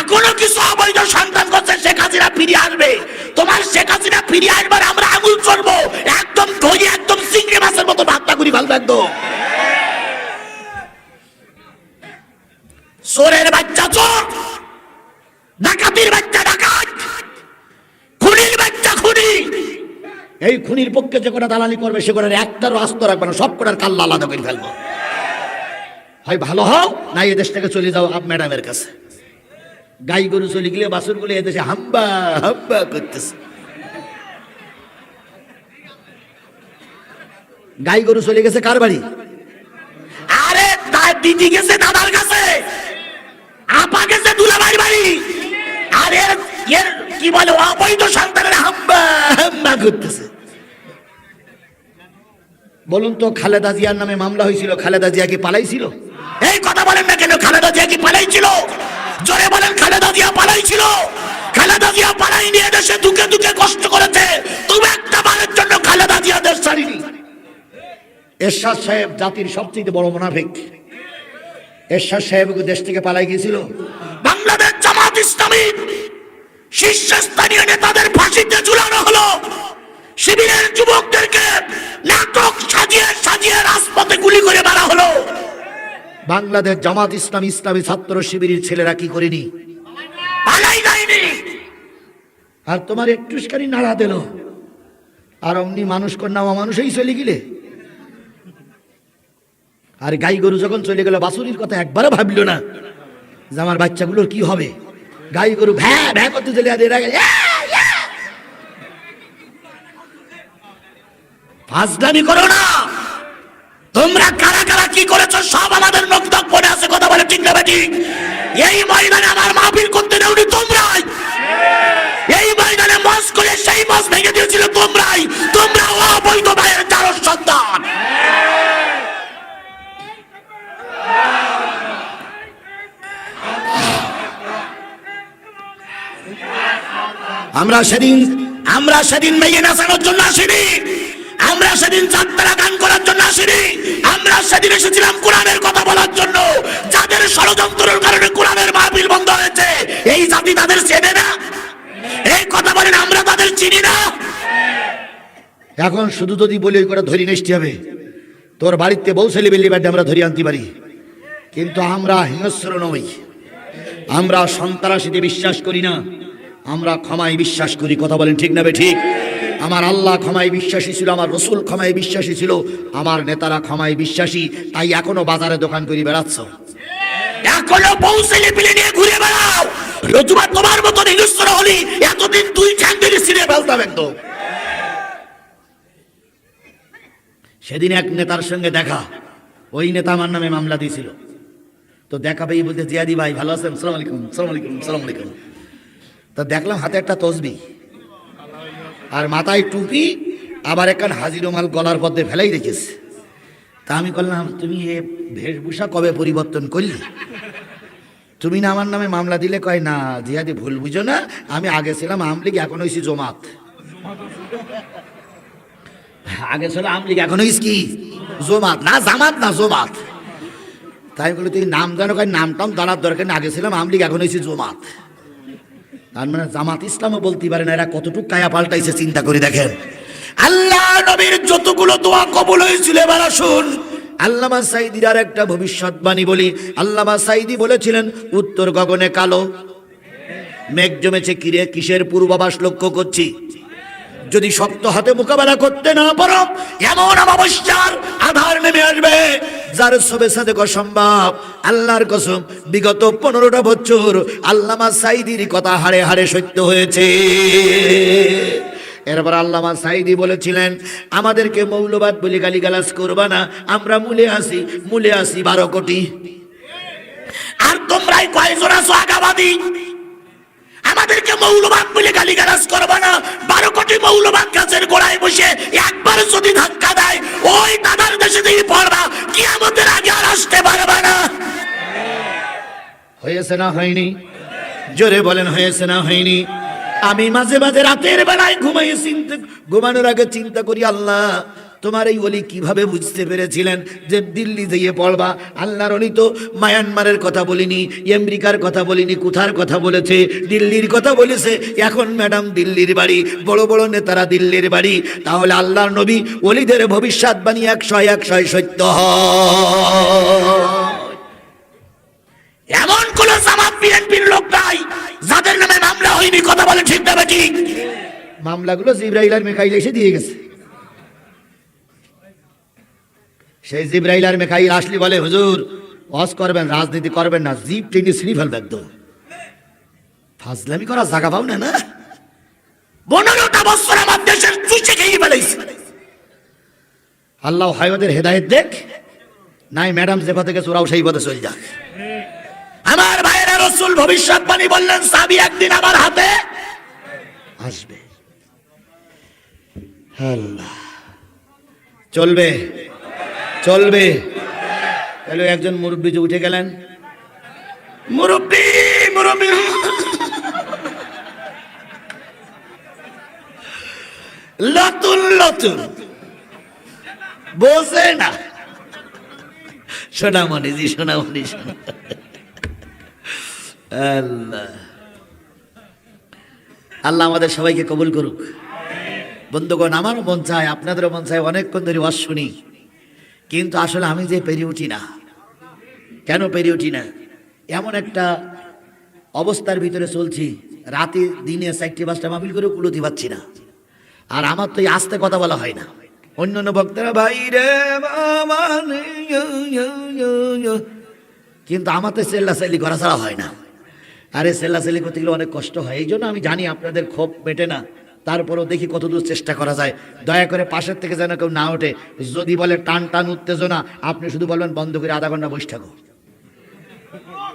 এখনও কিছু অবৈধ সন্তান করছে? শেখ হাসিনা ফিরে আসবে তোমার শেখ হাসিনা ফিরে আসবার আমরা আঙুল চলবো একদম ধরে একদম চিংড়ি মাছের মতো ভাতটা করি ভালো একদম। বাচ্চা চোর, ডাকাতির বাচ্চা ডাকাত, খুনির বাচ্চা খুনি। এই খুনির পক্ষে যে কটা দালালি করবে, সে কটার একটারও আস্ত রাখবে না, সব কটার কাল্লা আলাদা করে ফেলব। হয় ভালো হও না এই দেশ থেকে চলে যাও ম্যাডামের কাছে। গাই গরু চলে গেলে বাসুরগুলো এদেশে হাম্বা হাম্বা করতেছে। গাই গরু চলে গেছে কার বাড়ি? আরে দিদি গেছে দাদার কাছে। আপা গেছে দুলাভাইয়ের বাড়ি। আর এর, কি বলে, অবৈধ সন্তানের হাম্বা হাম্বা করতেছে। বলুন তো, খালেদা জিয়ার নামে মামলা হয়েছিল, খালেদা জিয়া কি পালাইছিল? এই কথা বলেন না কেন, খালেদা জিয়া কি পালাইছিল? জোরে বলেন খালেদা জিয়া পালাইছিল খালেদা জিয়া পালাই নিয়ে দেশে দুকে দুকে কষ্ট করেছে। তুমি একটা বারের জন্য খালেদা জিয়া দেশ ছাড়িনি। এরশাদ সাহেব জাতির সবচেয়ে বড় মুনাফিক। এরশাদ সাহেব দেশ থেকে পালাই গিয়েছিল? বাংলাদেশ জামাত ইসলামী শীর্ষস্থানীয় নেতাদের ফাঁসিতে ঝুলানো হলো। শিবিরের যুবকদেরকে নাটক সাজিয়ে সাজিয়ে রাজপথে গুলি করে মারা হলো। বাংলাদেশ জামাত ইসলাম ইসলামী ছাত্র শিবিরের ছেলেরা কি করেনি? আর তোমার একটুখানি নাড়া দিল। আর অমনি মানুষ কন্যা মানুষই চলে গেলে। আর গাই গরু যখন চলে গেল বাসুরির কথা একবারও ভাবলো না যে আমার বাচ্চাগুলোর কি হবে। গাই গরু ভ্যা ভ্যা করতে চলে আর করো না। ঠিক এই ময়দানে আমার মাহফিল করতে তোমরাই। এই ময়দানে মস করে সেই মস ভেঙে দিয়েছিল তোমরাই। তোমরা অবৈধ ভাইয়ের সন্তান। আমরা সেদিন আমরা সেদিন মেয়ে নাচানোর জন্য আসিনি। আমরা সেদিন যাত্রা গান করার জন্য আসিনি। আমরা সেদিন এসেছিলাম কোরআনের কথা বলার জন্য। যাদের ষড়যন্ত্রের কারণে কোরআনের মাহফিল বন্ধ হয়েছে, এই জাতি তাদের চেনে না। এই কথা বলেন, আমরা তাদের চিনি না। এখন শুধু যদি বলি, ওই করে ধরি নেষ্টি হবে তোর বাড়িতে বউ ছেলে বেলি ব্যাডে আমরা ধরি আনতে পারি। কিন্তু আমরা হিংস্র নই। আমরা সন্ত্রাসীতে বিশ্বাস করি না। আমরা ক্ষমায় বিশ্বাস করি। কথা বলেন ঠিক না বে ঠিক? আমার আল্লাহ ক্ষমায় বিশ্বাসী ছিল আমার রসুল ক্ষমায় বিশ্বাসী ছিল আমার নেতারা ক্ষমায় বিশ্বাসী তাই এখনও বাজারে দোকান করে বেড়াচ্ছ। এখনও পৌঁছেলে পিলে নিয়ে ঘুরে বেড়াও। রতুবা তোমার মতো হিংস্র হলি এতদিন তুই ঠ্যাং ধরে ছিঁড়ে ফেলতাম একদম। সেদিন এক নেতার সঙ্গে দেখা ওই নেতা আমার নামে মামলা দিয়েছিল। তো দেখা পেয়ে বলতে জিয়াদি ভাই ভালো আছেন? সালাম আলাইকুম সালাম আলাইকুম সালাম আলাইকুম। তো দেখলাম হাতে একটা তসবি। আর মাথায় টুপি, আবার একখান হাজির মাল গলার পথে ফেলাই রেখেছে। তা আমি বললাম, তুমি এ বেশভূষা কবে পরিবর্তন করলি? তুমি না আমার নামে মামলা দিলে? কয়, না জিয়াদি ভুল বুঝো না, আমি আগে ছিলাম আমলিগ এখন হয়েছি জমাত। আগে ছিল আমলিগ এখন হয়েছি কি? জমাত, না, জামাত, না, জমাত। তাই বলে তুই নাম জানো, কয় নাম টাম জানার দরকার নেই, আগে ছিলাম আমলিগ এখন হয়েছি জমাত। তার মানে জামাত ইসলামও বলতে পারে না, এরা কতটুকু কায়া পাল্টাইছে চিন্তা করে দেখেন। আল্লাহ নবীর যতগুলো দোয়া কবুল হয়েছিল, এবার আসুন। আল্লামা সাইদির আর একটা ভবিষ্যৎবাণী বলি। আল্লামা সাইদি বলেছিলেন, উত্তর গগনে কালো। মেঘ জমেছে, কিরে, কিসের পূর্বাভাস লক্ষ্য করছি? যদি শক্ত হাতে মোকাবেলা করতে না পারো, এমন অমাবস্যার আধার নেমে আসবে, যার সবে সাথে অসম্ভব। আল্লাহর কসম, বিগত পনেরোটা বছর আল্লামা সাইদির কথা হাড়ে হাড়ে সত্য হয়েছে। এরপর আল্লামা সাইদি বলেছিলেন, আমাদেরকে মৌলবাদ বলে গালিগালাজ করবা না, আমরা মূলে আসি মূলে আসি বারো কোটি। আর তোমরাই কয়জন আছো আগাবাদী? আমাদেরকে মৌলবাদ বলে হয়েছে না হয়নি। জোরে বলেন হয়েছে না হয়নি। আমি মাঝে মাঝে রাতের বেলায় ঘুমাই, চিন্তা ঘুমানোর আগে চিন্তা করি, আল্লাহ, তোমার এই অলি কীভাবে বুঝতে পেরেছিলেন যে দিল্লি দিয়ে পড়বা? আল্লাহর অলি তো মায়ানমারের কথা বলিনি, আমেরিকার কথা বলিনি, কোথার কথা বলেছে, দিল্লির কথা বলেছে। এখন ম্যাডাম দিল্লির বাড়ি, বড় বড় নেতারা দিল্লির বাড়ি। তাহলে আল্লাহর নবী অলিদের ভবিষ্যৎবাণী একশো একশো, সত্য এমন বিএনপির লোক নাই। যাদের নামে মামলা হয়নি কথা বলে ঠিক না ঠিক মামলাগুলো জিব্রাইল আর মেকাইল এসে দিয়ে গেছে। সেই জিব্রাইল আর মেকাইল আসলি বলে হুজুর ওয়াজ করবেন রাজনীতি করবেন না জিপ টেনে ছিঁড়ি ফেলবে একদম। ফাজলামি করা জায়গা পাও না না? পনেরোটা বছর আমার দেশের খেয়ে আল্লাহ হাইওদের হেদায়েত দেখ নাই ম্যাডাম যে পথে গেছে ওরাও সেই পথে চলে যাক। আমার রসুল ভবিষ্যৎবাণী বললেন, সাবি একদিন আমার হাতে আসবে। চলবে? চলবে। তাহলে একজন মুরব্বী যে উঠে গেলেন। মুরব্বী মুরব্বী। লতুন লতুন। বোঝে না। সোনামণি জি, সোনামণি সোনা আল্লাহ। আল্লাহ আমাদের সবাইকে কবুল করুক। বন্ধুগণ, আমারও মন চায়, আপনাদেরও মন চায়, অনেকক্ষণ ধরে ওয়াজ শুনি। কিন্তু আসলে আমি যে পেরে উঠি না। কেন পেরে উঠি না? এমন একটা অবস্থার ভিতরে চলছি। রাতে, দিনে চারটে, পাঁচটা মাহফিল করে কুলতি পাচ্ছি না। আর আমার তো এই আস্তে কথা বলা হয় না। অন্য অন্য বক্তারা ভাই রে। কিন্তু আমার তো চেল্লাচাল্লি করা ছাড়া হয় না। আরে চেল্লাচাল্লি করতে গেলে অনেক কষ্ট হয়। এই জন্য আমি জানি আপনাদের ক্ষোভ মেটে না। তারপরও দেখি কতদূর চেষ্টা করা যায়। দয়া করে পাশের থেকে যেন কেউ না ওঠে। যদি বলে টান টান উত্তেজনা, আপনি শুধু বলবেন, বন্ধ করে আধা ঘণ্টা বসে থাকো।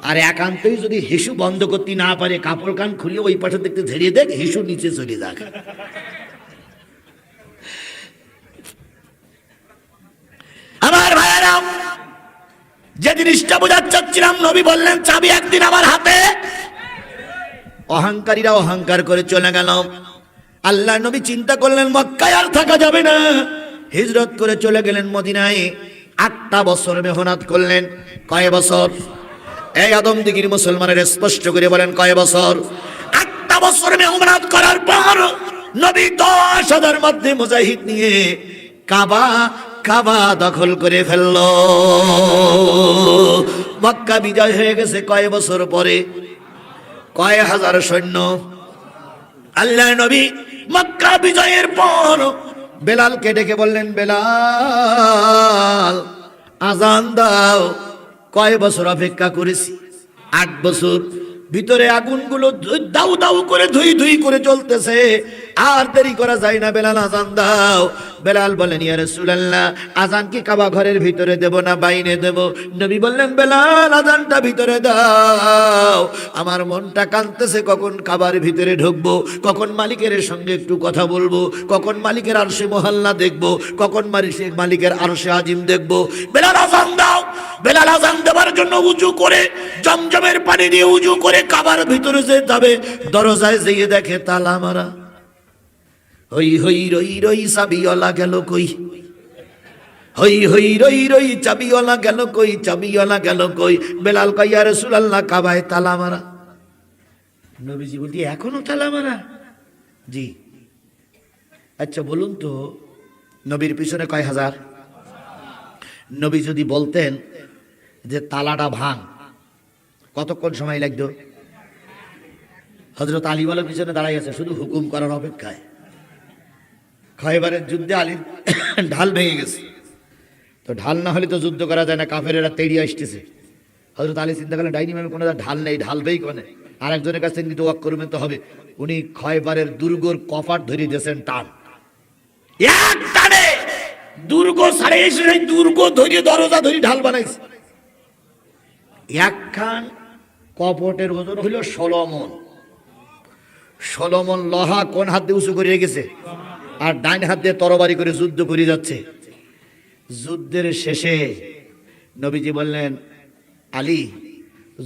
আর একান্তই যদি হিসু বন্ধ করতে না পারে, কাপড় কান খুলে ওই পাশে দেখতে ঝেড়িয়ে দেখ হিসু নিচে চলে যাক। আমার ভাইয়েরা যে জিনিসটা বোঝাতে চাচ্ছিলাম, নবী বললেন, চাবি একদিন আমার হাতে। অহংকারীরা অহংকার করে চলে গেল। আল্লাহ নবী চিন্তা করলেন, মক্কায় আর থাকা যাবে না। হিজরত করে চলে গেলেন মদিনায়। আটটা বছর মেহনত করলেন। কয় বছর? এই আদম দিগির মুসলমানের স্পষ্ট করে বলেন, কয় বছর? আটটা বছর মেহনত করার পর নবী দশ হাজার মধ্যে মুজাহিদ নিয়ে কাবা কাবা দখল করে ফেলল। মক্কা বিজয় হয়ে গেছে কয় বছর পরে? কয় হাজার সৈন্য? আল্লাহ নবী মক্কা বিজয়ের পর বেলালকে ডেকে বললেন, বেলাল, আজান দাও। কয় বছর অপেক্ষা করেছি? আট বছর। ভিতরে আগুনগুলো দাউ দাউ করে ধুই ধুই করে চলতেছে আর দেরি করা যায় না, বেলাল আজান দাও। বেলাল বলেন, ইয়া রাসূলুল্লাহ আজান কি কাবা ঘরের ভিতরে দেব না বাইরে দেব? নবী বললেন, বেলাল আজানটা ভিতরে দাও। আমার মনটা কাঁদতেছে, কখন কাবার ভিতরে ঢুকবো, কখন মালিকের সঙ্গে একটু কথা বলব, কখন মালিকের আরশে মহল্লা দেখব, কখন মালিক- মালিকের আরশে আজিম দেখব। বেলাল আজান বেলাল আজান দেওয়ার জন্য উজু করে, জমজমের পানি দিয়ে উজু করে কাবার ভিতরে যে যাবে, দরজায় যেয়ে দেখে তালা মারা। হই হই, রই রই সাবিওয়ালা গেল কই? হই হই, রই রই, চাবিওয়ালা গেল কই? চাবিওয়ালা গেল কই? বেলাল কইয়া রসুলাল্লাহ, কাবায় তালা মারা। নবীজি বলতি এখনও তালা মারা? জি। আচ্ছা বলুন তো, নবীর পিছনে কয় হাজার? নবী যদি বলতেন যে তালাটা ভাঙ। কতক্ষণ সময় লাগতো? হজরত আলী বলে পিছনে দাঁড়াই আছে, শুধু হুকুম করার অপেক্ষায়। খয়বারের যুদ্ধে আলীর ঢাল ভেঙে গেছে। তো ঢাল না হলে তো যুদ্ধ করা যায় না, কাফেরেরা তেড়িয়ে আসতেছে। হজরত আলী চিন্তা করলেন, ডাইনি ম্যামের কোনো ঢাল নেই, ঢাল বেই কোনে? আর একজনের কাছে নিতে ওয়াক করবেন তো হবে। উনি খয়বারের দুর্গর কপাট ধরিয়ে দিয়েছেন টান। এক দুর্গ সাড়ে এসে দুর্গ ধরিয়ে দরজা ধরি ঢাল বানাইছে। একখান কপটের ওজন হইল ষোলো মন ষোলো মন লোহা কোন হাত দিয়ে উঁচু করে রেখেছে আর ডাইন হাত দিয়ে তরবারি করে যুদ্ধ করে যাচ্ছে। যুদ্ধের শেষে নবীজি বললেন, আলী,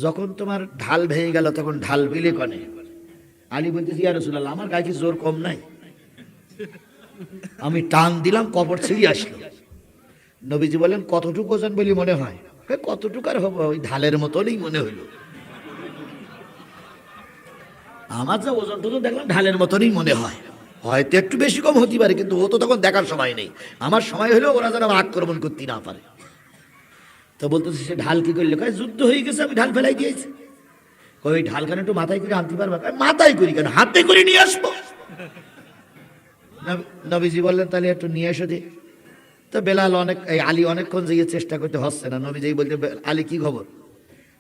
যখন তোমার ঢাল ভেঙে গেল, তখন ঢাল বিলে কনে? আলী বলতেছি, ইয়া রসুল্লাহ আমার গায়ে কি জোর কম নাই? আমি টান দিলাম কবর ছিঁড়ে আসলো। নবীজি বলেন কতটুকু ওজন বলি মনে হয়? "এ, কতটুকু আর হবে? ওই ঢালের মতনই মনে হইল। আমার যা ওজন টজন দেখলাম ঢালের মতনই মনে হয়। হয়তো একটু বেশি কম হতে পারে কিন্তু ও তো তখন দেখার সময় নেই। আমার সময় হলেও ওরা যেন আক্রমণ করতে না পারে। তো বলতেছে সে ঢাল কি করলে? কয় যুদ্ধ হয়ে গেছে আমি ঢাল ফেলাই দিয়েছি। ওই ঢাল কেন একটু মাথায় করে আনতে পারবা? মাথায় করি কেন? হাতে করে নিয়ে আসব। নবীজি বললেন তাহলে একটু নিয়ে এসো দি তো বেলাল অনেক, এই আলী অনেকক্ষণ যেয়ে চেষ্টা করতে হচ্ছে না। নবীজি বলতে "বে- আলী, কি খবর?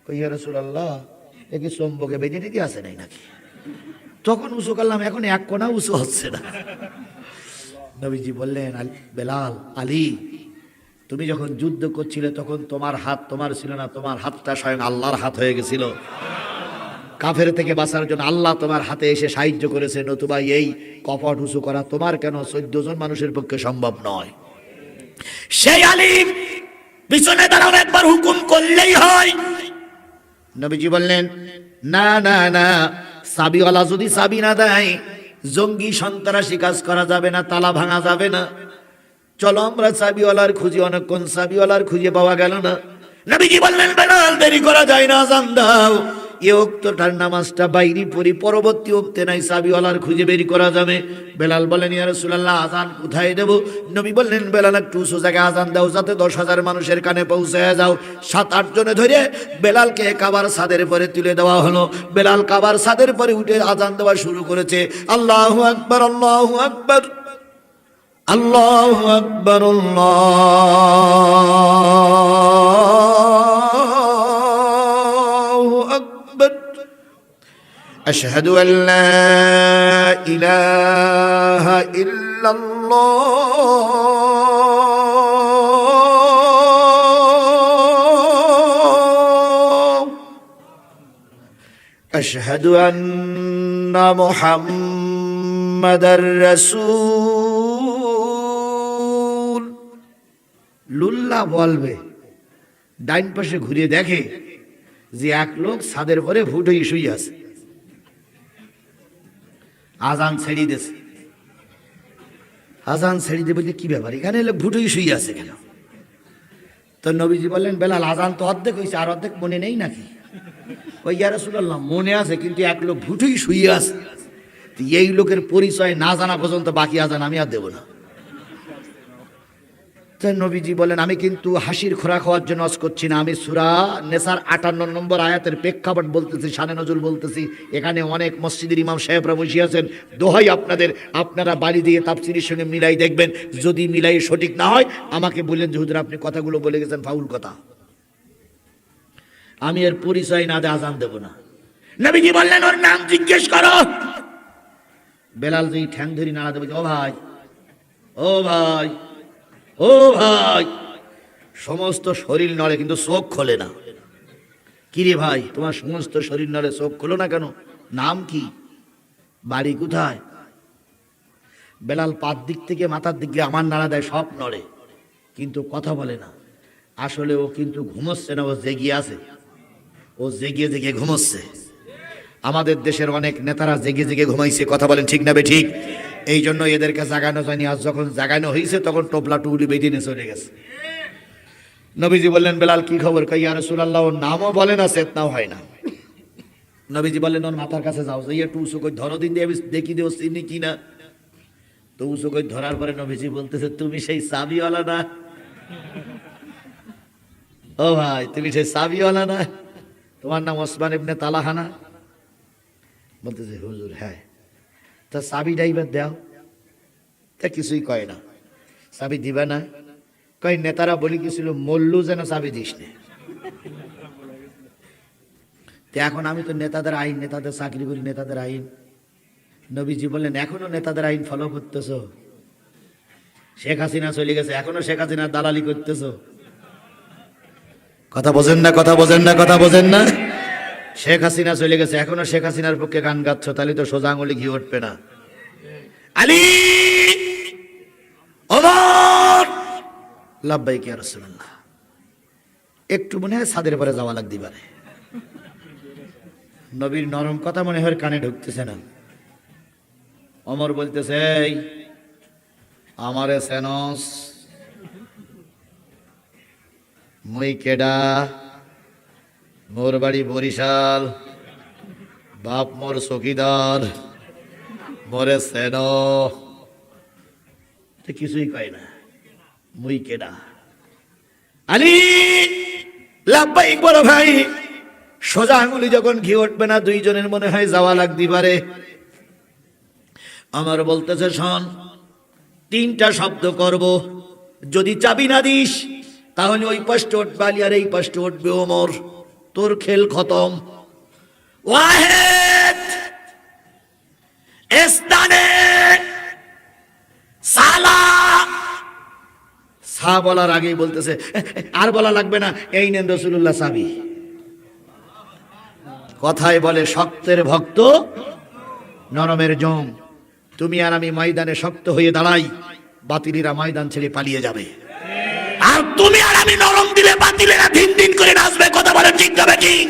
কই রসুল আল্লাহ এ কি চম্বকে বেঁধে টেকে আছে নাই নাকি? তখন উঁচু করলাম, এখন এক কোনা উঁচু হচ্ছে না। নবীজি বললেন, "আলী- বেলাল, আলী, তুমি যখন যুদ্ধ করছিলে, তখন তোমার হাত তোমার ছিল না, তোমার হাতটা স্বয়ং আল্লাহর হাত হয়ে গেছিল। কাফের থেকে বাঁচার জন্য আল্লাহ তোমার হাতে এসে সাহায্য করেছে, নতুবা এই কপট উঁচু করা তোমার কেন চোদ্দ জন মানুষের পক্ষে সম্ভব নয়? সেই আলিম পিছনে দাঁড়ানো একবার হুকুম করলেই হয়। নবীজি বললেন না না না সাবিওয়ালা যদি সাবি না দেয় জঙ্গি সন্ত্রাসী কাজ করা যাবে না তালা ভাঙা যাবে না। চলো আমরা সাবিওয়ালার খুঁজি অনেকক্ষণ সাবিওয়ালার খুঁজে পাওয়া গেল না। নবীজি বললেন বেলাল দেরি করা যায় না আজান দাও। এ উক্তটার নামাজটা বাইরি পড়ি, পরবর্তী উক্তে নাই, সাবিওয়ালার খুঁজে বের করা যাবে। বেলাল বলেন ইয়ার সুলাল্লাহ আজান কোথায় দেব? নবী বললেন, বেলাল, একটু উঁচু জায়গায় আজান দাও, যাতে দশ হাজার মানুষের কানে পৌঁছায় যাও। সাত, আট জনে ধরে বেলালকে কাবার সাদের পরে তুলে দেওয়া হলো। বেলাল কাবার সাদের পরে উঠে আজান দেওয়া শুরু করেছে। আল্লাহ আকবর আল্লাহ আকবর আল্লাহ আকবর, আল্লাহ أشهد أن لا إله إلا الله أشهد أن محمد رسول লুল্লা বলবে ডাইন পাশে ঘুরিয়ে দেখে যে এক লোক ছাদের পরে ভুট হয়ে শুয়ে আছে আজান ছেড়ে দিয়েছে। আজান ছেড়ে দিয়ে বলছে, কি ব্যাপার? এখানে লোক ভুটুই শুয়ে আছে কেন? তো নবীজি বললেন, বেলাল, আজান তো অর্ধেক হয়েছে, আর অর্ধেক মনে নেই নাকি? ওই ইয়ারে শুনলাম মনে আছে, কিন্তু এক লোক ভুটুই শুয়ে আছে। এই লোকের পরিচয় না জানা পর্যন্ত বাকি আজান আমি আর দেবো না। নবীজি বলেন, আমি কিন্তু হাসির খোরাক হওয়ার জন্য অস করছি না, আমি সুরা নেসার আটান্ন নম্বর আয়াতের প্রেক্ষাপট বলতেছি, শানে নজরুল বলতেছি, এখানে অনেক মসজিদের ইমাম সাহেবরা বসে দোহাই আপনাদের, আপনারা বাড়ি দিয়ে তাপসিরির সঙ্গে মিলাই দেখবেন, যদি মিলাই সঠিক না হয়, আমাকে বললেন যে, হুজুর, আপনি কথাগুলো বলে গেছেন, ফাউল কথা। আমি এর পরিচয় না দিয়ে আজান দেব না। নবীজি বললেন, ওর নাম জিজ্ঞেস করো। বেলাল যেই ঠ্যাং ধরি নাড়া দেবে ও ভাই ও ভাই ও ভাই, সমস্ত শরীর নড়ে কিন্তু চোখ খোলে না। কিরে ভাই, তোমার সমস্ত শরীর নড়ে, চোখ খোলো না কেন? নাম কি? বাড়ি কোথায়? বেলাল পাত দিক থেকে মাথার দিক আমার নাড়া দেয়, সব নড়ে। কিন্তু কথা বলে না। আসলে ও কিন্তু ঘুমোচ্ছে না, ও জেগে আছে। ও জেগে জেগে ঘুমোচ্ছে। আমাদের দেশের অনেক নেতারা জেগে জেগে ঘুমাইছে, কথা বলেন ঠিক না বে ঠিক? এই জন্য এদেরকে জাগানো যায়নি। আজ যখন জাগানো হয়েছে তখন টোপলা টুবলি বেঁধে নিয়ে চলে গেছে। নবীজি বললেন, বেলাল, কি খবর? কই আর সুলাল্লাহ ওর নামও বলে না, চেতনাও হয় না। নবীজি বললেন, ওর মাথার কাছে যাও যাই একটু উঁচু করে ধরো, দিন দিয়ে দেখি দেও, চিনি কি না। তো উঁচু করে ধরার পরে নবীজি বলতেছে, তুমি সেই চাবিওয়ালা না? ও ভাই, তুমি সেই চাবিওয়ালা না? তোমার নাম ওসমান ইবনে তালাহানা বলতেছে, হুজুর হ্যাঁ। তা চাবি ড্রাইভার দাও। তা কিছুই কয় না। চাবি দিবা না। কয়, নেতারা বলি গেছিল, মল্লু যেন চাবি দিস নে। এখন আমি তো নেতাদের আইন, নেতাদের চাকরি করি, নেতাদের আইন। নবীজি বললেন, এখনও নেতাদের আইন ফলো করতেছো? শেখ হাসিনা চলে গেছে, এখনও শেখ হাসিনা দালালি করতেছো। কথা বোঝেন না, কথা বোঝেন না, কথা বোঝেন না। শেখ হাসিনা চলে গেছে, এখনও শেখ হাসিনার পক্ষে গান গাচ্ছ, তাহলে তো সোজা আঙুলি ঘি উঠবে না। আলী! কে রাসূলুল্লাহ। একটু মনে হয় ছাদের পরে যাওয়া লাগতে পারে। নবীর নরম কথা মনে হয় কানে ঢুকতেছে না। অমর বলতেছে আমারে সেনস মুই কেডা মোর বাড়ি বরিশাল। বাপ মোর চকিদার মরে সেন। কিছুই কয় না, মুই কেডা? আলি, লাভবাহিক বড় ভাই, সোজা আঙুলি যখন ঘি উঠবে না, দুইজনের মনে হয় যাওয়া লাগতে পারে। আমার বলতেছে, শোন, তিনটা শব্দ করব। যদি চাবি না দিস, তাহলে ওই পাশটা উঠবে আলী, আর এই পাশটা উঠবে ওমর। তোর খেল খতম। ওয়াহেদ! সা বলার আগেই বলতেছে আর বলা লাগবে না, এই নেন রসুল্লাহ সাবি। কথায় বলে, শক্তের ভক্ত, নরমের জম। তুমি আর আমি ময়দানে শক্ত হয়ে দাঁড়াই, বাতিলিরা ময়দান ছেড়ে পালিয়ে যাবে। আর তুমি আর আমি নরম দিলে বাতিলেরা দিন দিন করে নাচবে, কথা বলে ঠিক যাবে ঠিক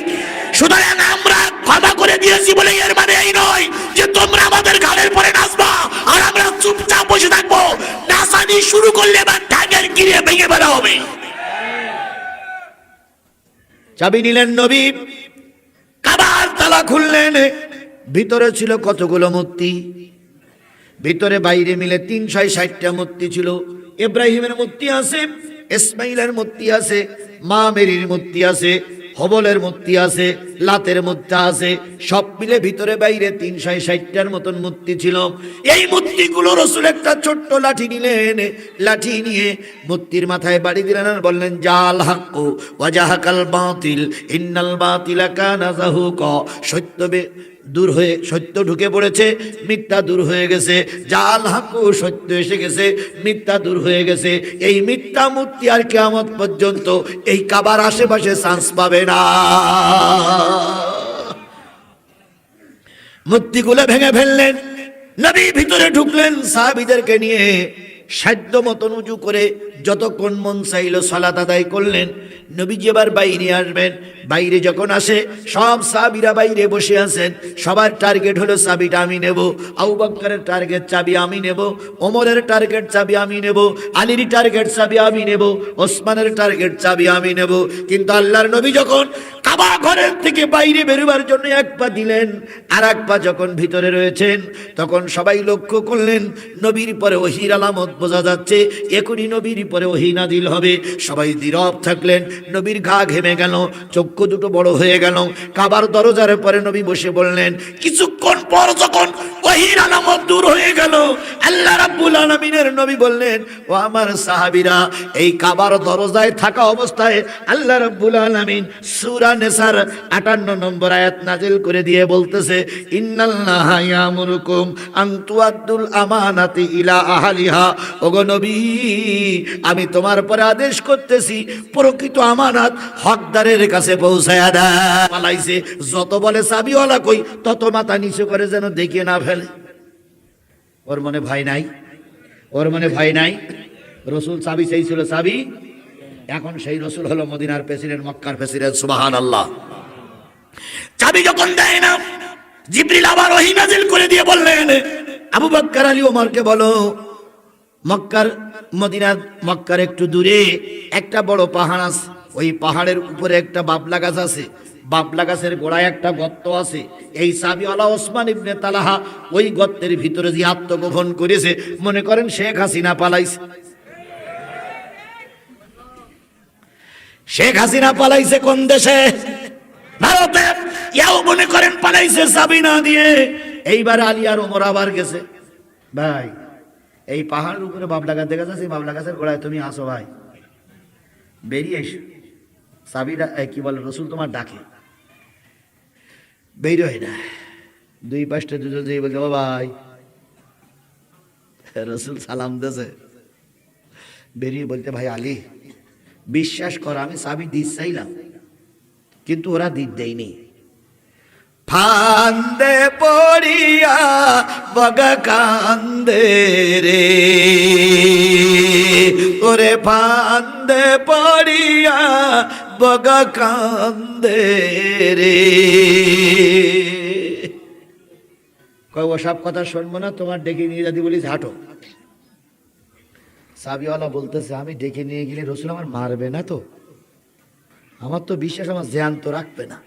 সুতরাং আমরা ক্ষমা করে দিয়েছি বলে এর মানে এই নয় যে তোমরা আমাদের গালের পরে নাচবা আর আমরা চুপচাপ বসে থাকব। নাচানি শুরু করলে বা ঠ্যাঙের গিরে ভেঙে বেড়া হবে। চাবি নিলেন নবী, কাবার তালা খুললেন, ভিতরে ছিল কতগুলো মূর্তি? ভিতরে বাইরে মিলে তিনশো ষাটটা মূর্তি ছিল। ইব্রাহিমের মূর্তি আছে ইসমাইলের মূর্তি আছে মা মেরির মূর্তি আছে, হবলের মূর্তি আছে, লাতের মূর্তি আছে, সব মিলে ভিতরে বাইরে তিনশো ষাটটার মতন মূর্তি ছিল। এই মূর্তিগুলো রসুল একটা ছোট্ট লাঠি নিলেন, লাঠি নিয়ে মূর্তির মাথায় বাড়ি দিলেন আর বললেন, জাল হাক্কু ওয়াজাহাকাল বাতিল, ইন্নাল বাতিলা কানা জাহুকা। সত্য দূর হয়ে সত্য ঢুকে পড়েছে, মিথ্যা দূর হয়ে গেছে, জাল হাকু সত্য এসে গেছে, মিথ্যা দূর হয়ে গেছে। এই মিথ্যা মূর্তি আর কেমন পর্যন্ত এই কাবার আশেপাশে চান্স পাবে না। মূর্তিগুলো ভেঙে ফেললেন, নবী ভিতরে ঢুকলেন, সাহাবিদেরকে নিয়ে সাধ্য মতন উঁচু করে যতক্ষণ মন চাইল সালাত আদায় করলেন, নবীজি এবার বাইরে আসবেন। বাইরে যখন আসে, সব সাবিরা বাইরে বসে আছেন। সবার টার্গেট হলো, চাবিটা আমি নেব। আউ বক্করের টার্গেট, চাবি আমি নেব। ওমরের টার্গেট, চাবি আমি নেব। আলীর টার্গেট, চাবি আমি নেব। ওসমানের টার্গেট, চাবি আমি নেব। কিন্তু আল্লাহর নবী যখন কাবা ঘরের থেকে বাইরে বেরোবার জন্য এক পা দিলেন আর এক পা যখন ভিতরে রয়েছেন, তখন সবাই লক্ষ্য করলেন, নবীর পরে ওহির আলামত বোঝা যাচ্ছে, এখনই নবীর পরে ওহি নাদিল হবে। সবাই নীরব থাকলেন, নবীর ঘা ঘেমে গেল, চক্ষু দুটো বড় হয়ে গেল। কাবার দরজার পরে নবী বসে বললেন, কিছুক্ষণ পর যখন ওহির আলামত দূর হয়ে গেল, আল্লাহ রাব্বুল আলামিনের নবী বললেন, ও আমার সাহাবীরা, এই কাবার দরজায় থাকা অবস্থায় আল্লাহ রাব্বুল আলামিন সূরা নিসার 58 নম্বর আয়াত নাজিল করে দিয়ে বলতেছে, ইন্নাল্লাহা ইয়ামুরুকুম আন তুআদ্দুল আমানাতি ইলা আহলিহা ওগো নবী, আমি তোমার পরে আদেশ করতেছি, প্রকৃত আমানত হকদারের কাছে পৌঁছায়া দেয় পালাইছে যত বলে চাবিওয়ালা কই, তত মাথা নিচু করে যেন দেখিয়ে না ফেলে। ওর মনে ভয় নাই? ওর মনে ভয় নাই? রসুল চাবি সেই ছিল চাবি এখন সেই রসুল হলো মদিনার প্রেসিডেন্ট, মক্কার প্রেসিডেন্ট সুবাহান আল্লাহ চাবি যখন দেয় না, জিব্রিল আবার ওহি নাজিল করে দিয়ে বললেন, আবু বক্কর আলী ওমরকে বলো মক্কার মদিনার মক্কার একটু দূরে একটা বড় পাহাড় আছে। ওই পাহাড়ের উপরে একটা বাবলা গাছ আছে। বাবলা গাছের গোড়ায় একটা গর্ত আছে। এই সাবিওয়ালা ওসমান ইবনে তালাহা ওই গর্তের ভিতরে যে আত্মগোপন করেছে, মনে করেন শেখ হাসিনা পালাইছে। শেখ হাসিনা পালাইছে কোন দেশে? ভারতে। ইয়াও মনে করেন পালাইছে সাবিনা দিয়ে। এইবার আলিয়ার ওমর আবার গেছে। ভাই এই পাহাড়ের উপরে বাবলা গাছ দেখা যাচ্ছে বাবলা গাছের গোড়ায় তুমি আসো ভাই। বেরিয়ে এসো। সাবিরা কি বলে, রসুল তোমার ডাকে। বেরোয় না। দুই পাঁচটা দুজন যেই বলছে ভাই। রসুল সালাম দেছে বেরিয়ে বলতে ভাই আলী, বিশ্বাস কর, আমি সাবি দিস চাইলাম কিন্তু ওরা দিত দেয়নি। ফান্দে পড়িয়া বগা কান্দে রে। ওরে ফান্দে পড়িয়া বগা কান্দে রে। কয় ওসব কথা শুনব না? তোমার ডেকে নিয়ে যাদি বলিস, হাঁটো। সাবিওয়ালা বলতেছে, আমি ডেকে নিয়ে গেলে রসুল আমার মারবে না তো? আমার তো বিশ্বাস, আমার জ্যান্ত রাখবে না।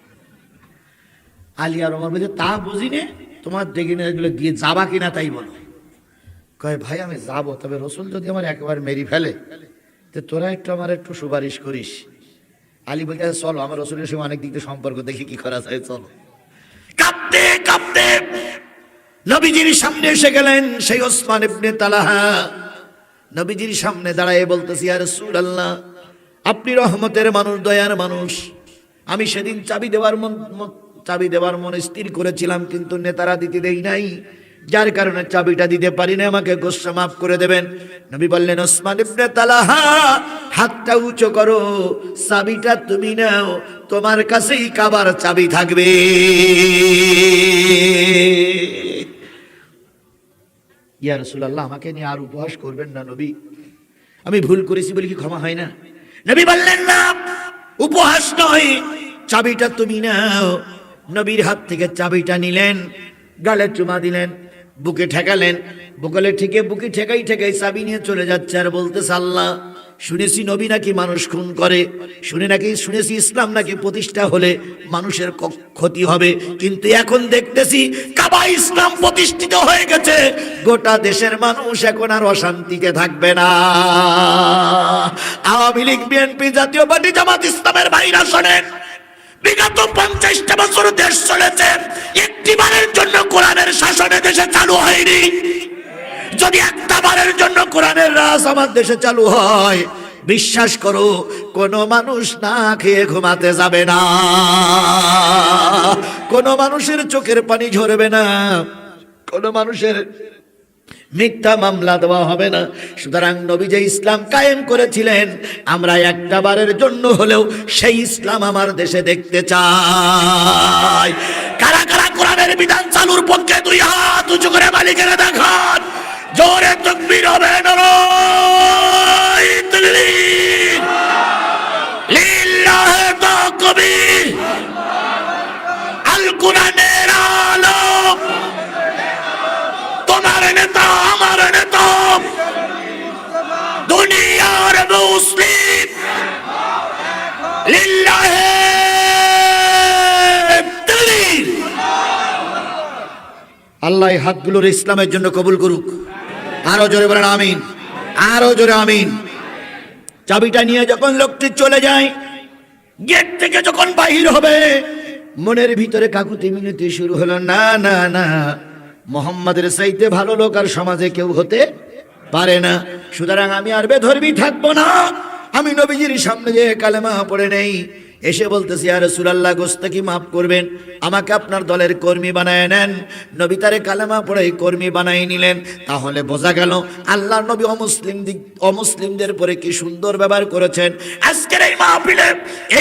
আলী আর আমার বলছে, তা বুঝি নে, তোমার ডেকে নিয়ে গেলে গিয়ে যাবা কিনা তাই বলো। কয়, ভাই, আমি যাব, তবে রসুল যদি আমার একবার মেরি ফেলে, তো তোরা একটু আমার একটু সুপারিশ করিস। আলী বলতে চলো, আমার রসুলের সঙ্গে অনেক দিক সম্পর্ক, দেখি কি করা যায়, চলো। কাঁপতে কাঁপতে নবীজির সামনে এসে গেলেন সেই ওসমান ইবনে তালাহা। নবীজির সামনে দাঁড়ায় বলতেছি আর সুর আল্লাহ আপনি রহমতের মানুষ, দয়ার মানুষ। আমি সেদিন চাবি দেওয়ার চাবি দেওয়ার মনে স্থির করেছিলাম, কিন্তু নেতারা দিতে দেই নাই। যার কারণে চাবিটা দিতে পারি না আমাকে গোসা মাফ করে দেবেন। নবী বললেন, ওসমান ইবনে তালাহা, হাতটা উঁচু করো, চাবিটা তুমি নাও, তোমার কাছেই কাবার চাবি থাকবে। ইয়া রসুল্লাহ আমাকে নিয়ে আর উপহাস করবেন না নবী। আমি ভুল করেছি বলে কি ক্ষমা হয় না? নবী বললেন, না, উপহাস নয়, চাবিটা তুমি নাও নবীর হাত থেকে চাবিটা নিলেন, গালে চুমা দিলেন, বুকে ঠেকালেন। বুকলে ঠেকে, বুকে ঠেকাই ঠেকাই চাবি নিয়ে চলে যাচ্ছে আর বলতেছে, আল্লাহ, শুনেছি নবী নাকি মানুষ খুন করে, শুনে নাকি, শুনেছি ইসলাম নাকি প্রতিষ্ঠা হলে মানুষের ক্ষতি হবে। কিন্তু এখন দেখতেছি কাবা ইসলাম প্রতিষ্ঠিত হয়ে গেছে। গোটা দেশের মানুষ এখন আর অশান্তিতে থাকবে না। আওয়ামী লীগ, বিএনপি জাতীয় পার্টি জামাত ইসলামের ভাইরা শোনেন। বিগত পঞ্চাশটা বছর দেশ চলেছে একটি বারের জন্য কোরআনের শাসনে দেশে চালু হয়নি। যদি একটা বারের জন্য কোরআনের রাস আমার দেশে চালু হয়, বিশ্বাস করো, কোন মানুষ না খেয়ে ঘুমাতে যাবে না। কোন মানুষের চোখের পানি ঝরবে না, কোন মানুষের মিথ্যা মামলা দেওয়া হবে না। সুতরাং নবী যে ইসলাম কায়েম করেছিলেন, আমরা একটা বারের জন্য হলেও সেই ইসলাম আমার দেশে দেখতে চাই। কারা কারা কোরআনের বিধান চালুর পক্ষে দুই হাত উঁচু করে মালিকের দেখান। জোরে তকবীর হবে নারায় তাকবীর। আল কোরআনের আল্লাহ এই হাতগুলোর ইসলামের জন্য কবুল করুক। আরও জোরে বলেন আমিন। আরও জোরে আমিন। চাবিটা নিয়ে যখন লোকটি চলে যায়, গেট থেকে যখন বাহির হবে, মনের ভিতরে কাকুতি মিনতি শুরু হলো, না না না, মোহাম্মদের চাইতে ভালো লোক আর সমাজে কেউ হতে পারে না। সুতরাং আমি আর বেধর্মী থাকব না। আমি নবীজির সামনে যে কালেমা পড়ে নেই, এসে বলতেছি, আর সুরাল্লাহ গোস্তাকি মাফ করবেন? আমাকে আপনার দলের কর্মী বানায় নেন। নবী তারে কালেমা পড়ে কর্মী বানাই নিলেন। তাহলে বোঝা গেল আল্লাহ নবী অমুসলিম দিক, অমুসলিমদের পরে কি সুন্দর ব্যবহার করেছেন। আজকের এই মাহফিলে,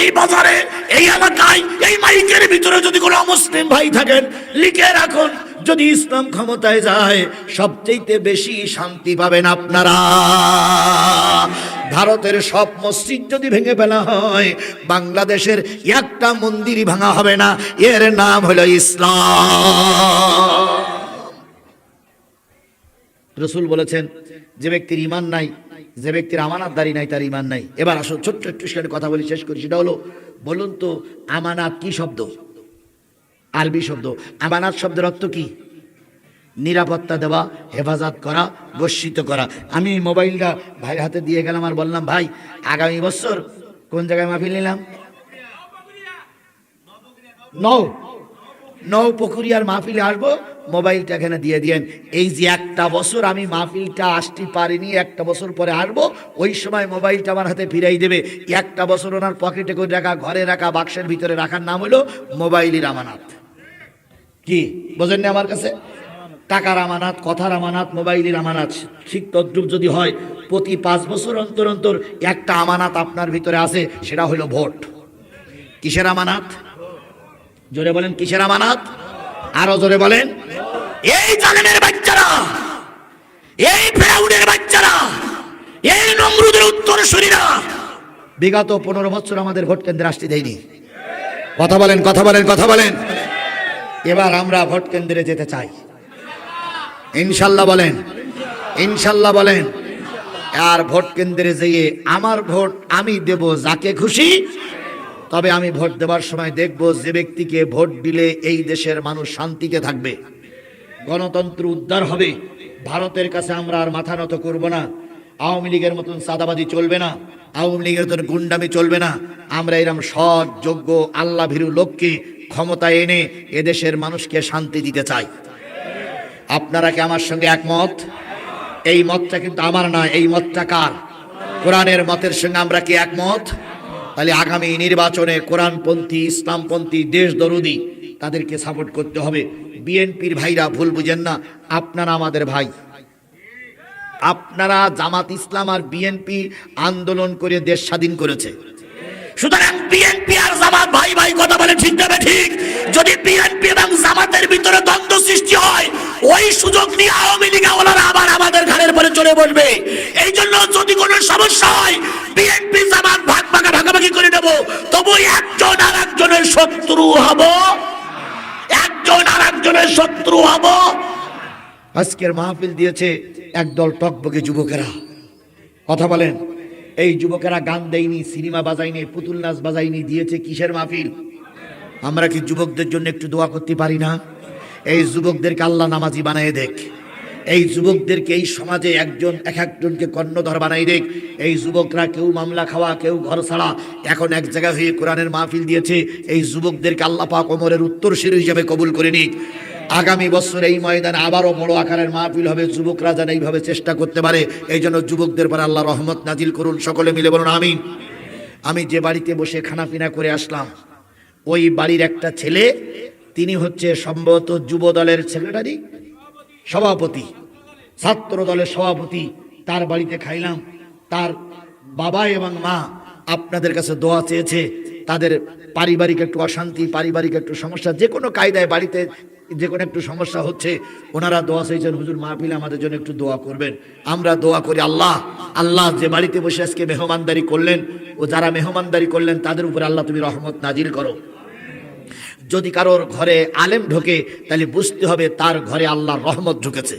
এই বাজারে, এই এলাকায়, এই মাইকের ভিতরে যদি কোনো অমুসলিম ভাই থাকেন, লিখে রাখুন যদি ইসলাম ক্ষমতায় যায় সবচেয়ে বেশি শান্তি পাবেন আপনারা। ভারতের সব মসজিদ যদি ভেঙে ফেলা হয়, বাংলাদেশের একটা মন্দিরই ভাঙা হবে না। এর নাম হলো ইসলাম। রসুল বলেছেন, যে ব্যক্তির ইমান নাই, যে ব্যক্তির আমানাতদারি নাই, তার ইমান নাই। এবার আসো, ছোট্ট একটু সেখানে কথা বলি, শেষ করি। সেটা হলো, বলুন তো, আমানাত কি শব্দ? আরবি শব্দ। আমানাত শব্দের অর্থ কি? নিরাপত্তা দেওয়া, হেফাজত করা, বর্ষিত করা। আমি মোবাইলটা ভাইয়ের হাতে দিয়ে গেলাম আর বললাম, ভাই, আগামী বছর কোন জায়গায় মাহফিল নিলাম? নৌ। নৌ পুকুরিয়ার মাহফিলে আসব, মোবাইলটা এখানে দিয়ে দিয়েন। এই যে একটা বছর আমি মাহফিলটা আসতে পারিনি, একটা বছর পরে আসব, ওই সময় মোবাইলটা আমার হাতে ফিরাই দেবে। একটা বছর ওনার পকেটে করে রাখা, ঘরে রাখা, বাক্সের ভিতরে রাখার নাম হলো মোবাইলের আমানাত। কি? বোঝেন না আমার কাছে? টাকার আমানাত, কথার আমানাত, মোবাইলের আমানাত, ঠিক তদ্রুপ যদি হয়, প্রতি পাঁচ বছর অন্তর অন্তর একটা আমানাত আপনার ভিতরে আছে, সেটা হলো ভোট। কিসের আমানাত? জোরে বলেন, কিসের আমানাত? আরও জোরে বলেন। এই জালেমের বাচ্চারা, এই ফেরাউনের বাচ্চারা, এই নমরুদের উত্তর শরীরা বিগত পনেরো বছর আমাদের ভোট কেন্দ্রে আসতে দেয়নি। কথা বলেন কথা বলেন কথা বলেন। এবার আমরা ভোট কেন্দ্রে যেতে চাই। ইনশাল্লাহ বলেন ইনশাল্লাহ বলেন, আর ভোট কেন্দ্রে যেয়ে আমার ভোট আমি দেব যাকে খুশি, তবে আমি ভোট দেওয়ার সময় দেখব যে ব্যক্তিকে ভোট দিলে এই দেশের মানুষ শান্তিতে থাকবে। গণতন্ত্র উদ্ধার হবে। ভারতের কাছে আমরা আর মাথা নত করব না। আওয়ামী লীগের মতন সাদাবাদি চলবে না। আওয়ামী লীগের মতন গুন্ডামি চলবে না। আমরা এরম সৎ, যোগ্য, আল্লাহ ভীরু লোককে ক্ষমতায় এনে এদেশের মানুষকে শান্তি দিতে চাই। আপনারা কি আমার সঙ্গে একমত? এই মতটা কিন্তু আমার না এই মতটা কার? কোরআনের মতের সঙ্গে আমরা কি একমত? তাহলে আগামী নির্বাচনে কোরআনপন্থী, ইসলামপন্থী দেশ দরুদি তাদেরকে সাপোর্ট করতে হবে। বিএনপির ভাইরা ভুল বুঝেন না, আপনারা আমাদের ভাই। আপনারা জামাত ইসলাম আর বিএনপি আন্দোলন করে দেশ স্বাধীন করেছে। সুতরাং বিএনপি আর জামাত ভাই ভাই কথা বলে ঠিক যাবে ঠিক। যদি বিএনপি এবং জামাতের ভিতরে দ্বন্দ্ব সৃষ্টি হয়, ওই সুযোগ নিয়ে আওয়ামী লীগ আবার আমাদের ঘাড়ের পরে চলে বসবে এই জন্য যদি কোনো সমস্যা হয় বিএনপি জামাত ভাগ ভাগা ভাগাভাগি করে দেব তবু একজন আর একজনের শত্রু হব। একজন আর একজনের শত্রু হব। আজকের মাহফিল দিয়েছে একদল টকবকে যুবকেরা। কথা বলেন। এই যুবকেরা গান দেয়নি, সিনেমা বাজায়নি, পুতুল নাচ বাজায়নি, দিয়েছে কিসের মাহফিল? আমরা কি যুবকদের জন্য একটু দোয়া করতে পারি না? এই যুবকদেরকে আল্লাহ নামাজি বানিয়ে দেখ। এই যুবকদেরকে এই সমাজে একজন, এক একজনকে কর্ণধর বানাই দেখ। এই যুবকরা কেউ মামলা খাওয়া, কেউ ঘর ছাড়া, এখন এক জায়গায় হয়ে কোরআনের মাহফিল দিয়েছে। এই যুবকদেরকে আল্লাহ পাক ওমরের উত্তরসূরি হিসেবে কবুল করে নিক। আগামী বছর এই ময়দানে আবারও বড় আকারের মাহফিল হবে। যুবকরা যেন এইভাবে চেষ্টা করতে পারে এই জন্য যুবকদের পর আল্লাহ রহমত নাজিল করুন। সকলে মিলে বলুন, আমিন। আমি যে বাড়িতে বসে খানাপিনা করে আসলাম, ওই বাড়ির একটা ছেলে, তিনি হচ্ছে সম্ভবত যুব দলের সেক্রেটারি, সভাপতি, ছাত্র দলের সভাপতি। তার বাড়িতে খাইলাম। তার বাবা এবং মা আপনাদের কাছে দোয়া চেয়েছে, তাদের পারিবারিক একটু অশান্তি, পারিবারিক একটু সমস্যা, যে কোনো কায়দায় বাড়িতে যে কোনো একটু সমস্যা হচ্ছে, ওনারা দোয়া চেয়েছেন হুজুর, মাহফিল আমাদের জন্য একটু দোয়া করবেন। আমরা দোয়া করি, আল্লাহ আল্লাহ যে বাড়িতে বসে আজকে মেহমানদারি করলেন ও যারা মেহমানদারি করলেন, তাদের উপরে আল্লাহ তুমি রহমত নাজির করো। যদি কারোর ঘরে আলেম ঢোকে, তাহলে বুঝতে হবে তার ঘরে আল্লাহর রহমত ঢুকেছে।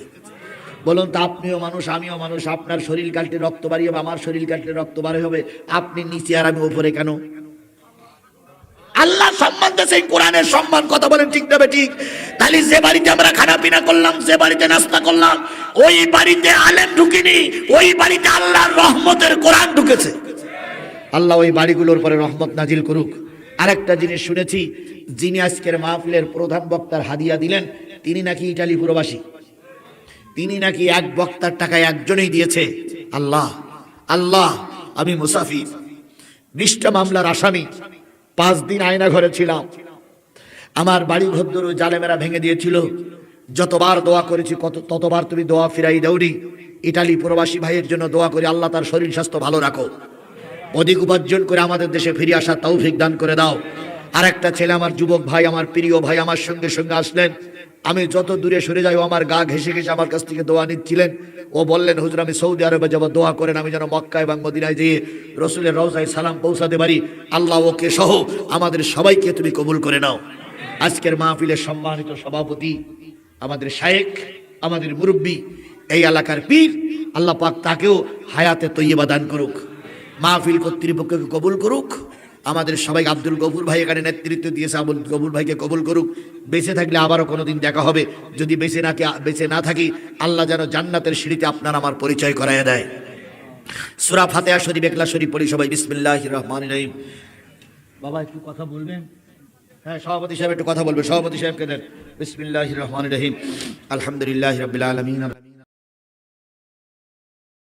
বলুন তো, আপনিও মানুষ, আমিও মানুষ, আপনার শরীর কাটলে রক্ত বাড়ি হবে, আমার শরীর কাটলে রক্ত বাড়ি হবে, আপনি নিচে আর আমি উপরে কেন? আল্লাহ সম্মান দেশে কোরআনের সম্মান, কথা বলেন ঠিক না ঠিক? তাহলে যে বাড়িতে আমরা খানা পিনা করলাম, যে বাড়িতে নাস্তা করলাম, ওই বাড়িতে আলেম ঢুকিনি, ওই বাড়িতে আল্লাহর রহমতের কোরআন ঢুকেছে। আল্লাহ ওই বাড়িগুলোর পরে রহমত নাজিল করুক। আরেকটা জিনিস শুনেছি, যিনি আজকের মাহফিলের প্রধান বক্তার হাদিয়া দিলেন, তিনি নাকি ইটালি প্রবাসী। তিনি নাকি এক বক্তার টাকায় একজনেই দিয়েছে। আল্লাহ আল্লাহ, আমি মুসাফির। নিষ্ঠা মামলার আসামি। পাঁচ দিন আয়না ঘরে ছিলাম। আমার বাড়ি ঘর জালেমেরা ভেঙে দিয়েছিল। যতবার দোয়া করেছি, কত, ততবার তুমি দোয়া ফিরাই দৌড়ি ইটালি প্রবাসী ভাইয়ের জন্য দোয়া করে আল্লাহ তার শরীর স্বাস্থ্য ভালো রাখো। অধিক উপার্জন করে আমাদের দেশে ফিরে আসা তৌফিক দান করে দাও। আর একটা ছেলে, আমার যুবক ভাই, আমার প্রিয় ভাই, আমার সঙ্গে সঙ্গে আসলেন। আমি যত দূরে সরে যাই, ও আমার গা ঘেসে ঘেসে আমার কাছ থেকে দোয়া নিচ্ছিলেন। ও বললেন, হুজুর, আমি সৌদি আরবে যাব, দোয়া করেন, আমি যেন মক্কা এবং মদিনায় যেয়ে রসুলের রওজায় সালাম পৌঁছাতে পারি। আল্লাহ ওকে সহ আমাদের সবাইকে তুমি কবুল করে নাও। আজকের মাহফিলের সম্মানিত সভাপতি, আমাদের শায়েক আমাদের মুরব্বী, এই এলাকার পীর, আল্লাহ পাক তাকেও হায়াতে তৈয়বা দান করুক। মাহফিল কর্তৃপক্ষকে কবুল করুক। আমাদের সবাই আব্দুল গফুর ভাই এখানে নেতৃত্ব দিয়েছে। আবুল গফুর ভাইকে কবুল করুক। বেঁচে থাকলে আবারও কোনোদিন দেখা হবে। যদি বেঁচে না বেঁচে না থাকি আল্লাহ যেন জান্নাতের সিঁড়িতে আপনার আমার পরিচয় করাইয়া দেয়। সুরা ফাতেহা শরীফ একলা শরীফ পড়ি সবাই। বিসমিল্লাহ রহমান রহিম। বাবা একটু কথা বলবেন? হ্যাঁ সভাপতি সাহেব একটু কথা বলবেন সভাপতি সাহেবকে দেন। বিসমিল্লাহ রহমান রহিম। আলহামদুলিল্লাহ রবিল আলমিন।